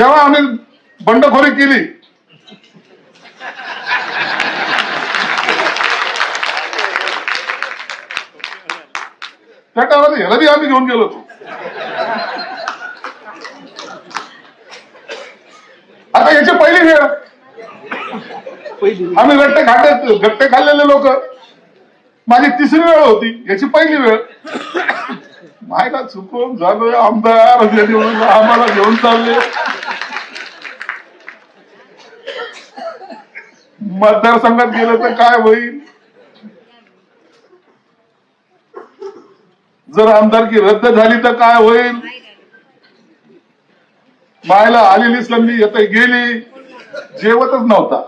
तेव्हा आम्ही बंडखोरी केली. त्या काळात ह्याला बी आम्ही घेऊन गेलो होतो. आता याची पहिली वेळ. आम्ही गट्टे खाते गट्टे खाल्लेले लोक. माझी तिसरी वेळ होती याची पहिली वेळ. मायला चुकून झालोय आमदार आम्हाला घेऊन चालले. मतदारसंघात गेलं तर काय होईल? जर आमदारकी रद्द झाली तर काय होईल? मायला आलेली संधी येत गेली जेवतच नव्हता.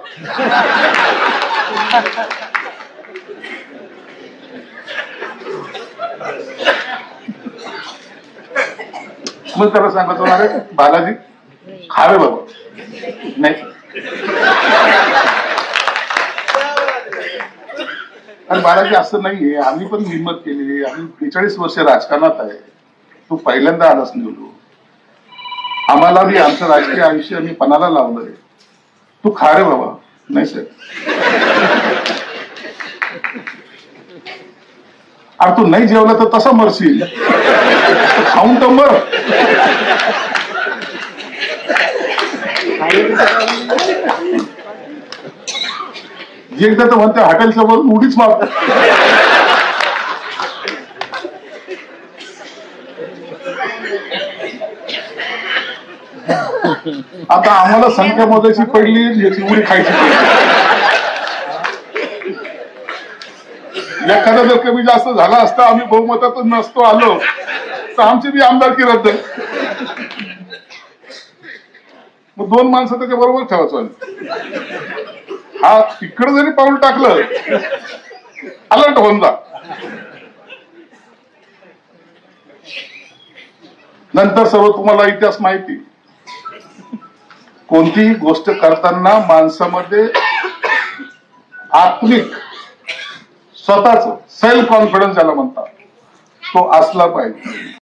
मग त्याला सांगत होणार आहे, बालाजी खावे बाबा. नाही. बालाजी असं नाहीये. आम्ही पण हिंमत केली आम्ही बेचाळीस वर्ष राजकारणात आहे. तू पहिल्यांदा आलास निवडू आम्हाला बी आमचं राजकीय आयुष्य आम्ही पणाला लावलंय. तू खा रे बाबा. नाही सर अरे तू नाही जेवला तर तसा मरशील. खाऊन तर मर. एकदा तर म्हणते हॉटेल समोर उडीच मारतो. आता आम्हाला संख्या मोजायची पडली याची उडी खायची एखादा जर कमी जास्त झाला असता आम्ही बहुमतातच नसतो आलो तर आमची बी आमदारकी रद्द. मग दोन माणसं त्याच्या बरोबर ठेवायचं. आम्ही. हा तिकडे जरी पाऊल टाकलं अलर्ट होऊन जा. नंतर सर्व तुम्हाला इतिहास माहिती. कोणतीही गोष्ट करताना माणसामध्ये आत्मिक स्वतःच सेल्फ कॉन्फिडन्स ज्याला म्हणतात तो असला पाहिजे.